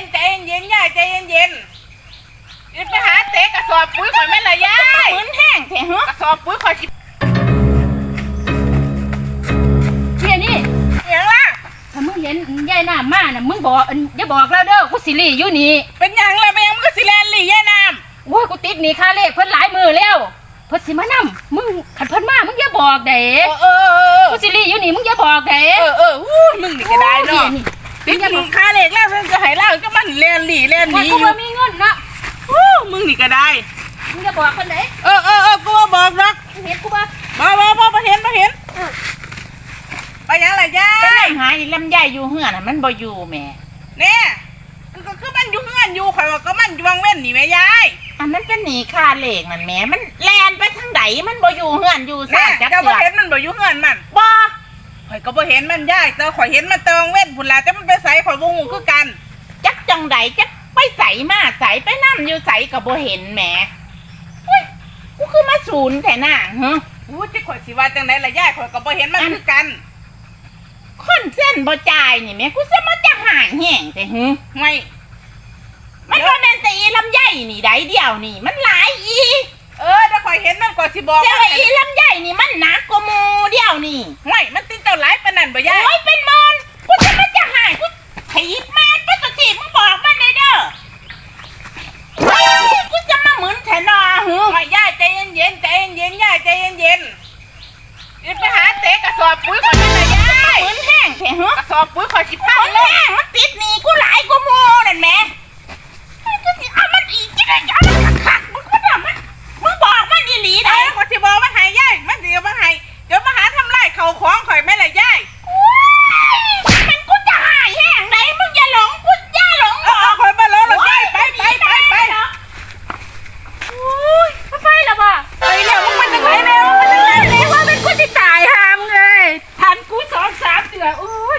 นใจเย็นเย็นยายใจเย็นเย็นไปหาเตะกระสอบปุ๋ยข่อยแม่ละยายมึนแห้งแท้เหรอกระสอบปุ๋ยข่อยสิเฮียนี่เอียงละถ้ามึงเห็นยายน้ำมาน่ะมึงบอกอย่าบอกแล้วเด้อกูสิรีอยู่นี่เป็นหยังล่ะเป็นหยังมัก็สิแลนลี่ยายน้ำโอ้ยกูติดหนีค่าเลขเพิ่นหลายมือแล้วเพิ่นสิมานำมึงขัดเพิ่นมามึงอย่าบอกเด้เออเออกูสิรีอยู่นี่มึงอย่าบอกเด้เออเอออู้มึงนี่ก็ได้เนาะ ติดหนีค่าเหล็กแล้วเพิ่นก็ให้เล่าก็มันแลนหลี่แลนหว่านีกูอยู่บ่มีเงินเนาะอู้มึงนี่ก็ได้ มึงอย่าบอกเพิ่นเด้เออเออเออกูว่าบอกรักมึงเห็นกูบ่บ่บ่บ่บ่เห็นบ่เห็นไปหยังล่ะยาก็นั่ยงหาอีลำไยอยู่เฮือนน่ะมันบ่อยู่แหม่ เนี่ยมันก็คือมันอยู่เฮือนอยู่ข่อยว่าก็มันอยู่วังเว้นนี่แม่ยายอันนั้นเป็นหนีค่าเหล็กนั่นแหม่มันแลนไปทางใดมันบ่อยู่เฮือนอยู่แน่ซ่านจักเจ้าเทื่บ่อเห็นมันบ่อยู่เฮือนมันบ่ข่ อยก็บ่เห็นมันยายแต่ข่อยเห็นมันเติงเว้นพุ่นล่ะแต่มันไปใส่ข่อยบ่ฮู้คือกัน จักจังใดจักไปใส่มาใส่ไปนํอยู่ใส่ก็บ่เห็นแหม่อุ้ยกูคือมาศูนย์แต่น่ะฮะอู้ที่ข่อยสิว่าจังไดล่ะยายข่อยก็บ่เห็นมันคือกัน คนเส้นบ่จ่ายนี่แหม่กูจะมาจะหายแห้งแต่หึไม่มันบ่แม่นแต่อีลำไยนี่ใดเดียวนี่ มันหลายอีเออถ้าข่อยเห็นมันก็สิบอกแต่ว่าว่าอีลำไยนี่มันหนักกว่าหมูเดียวนี่ ไม่มันติดเจ้าหลายปานนั้นบ่ยายโอ้ยเป็นมอนกูจะมาจะหายกูถีบแม่กูจะถีบมึงบอกมันเลยเด้อเฮ้ยกูจะมาหมุนแทนอหือไม่ยายใจเย็นๆใจเย็นๆยายใจเย็นๆเดี๋ยวไปหาเตะกระสอบปุ๋ยข่อยนั่นน่ะยายหมุนแห้งแท้เหรอกระสอบปุ๋ยข่อยสิพังมันเลยแห้งมันติดหนี่กูหลายกว่าหมูนั่นแหม่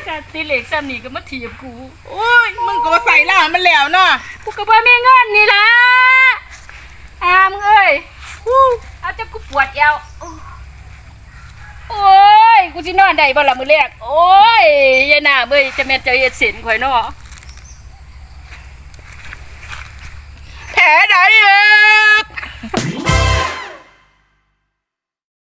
การตีเหล็กซ้ำนี่ก็มาถีบกูโอ้ยมึงก็มาใส่ล่ามันแล้วเนาะกูก็บ่มีเงินนี่ล่ะอามึงเอ้ยฮู้เอาจะกูปวดเอวโอ้ยกูสินอนได้บ่ล่ะมื้อแรกโอ้ยยายหน้าเบ้ยจะแม่นเจะเฮ็ดสินข่อยเนาะแผลไหนเอก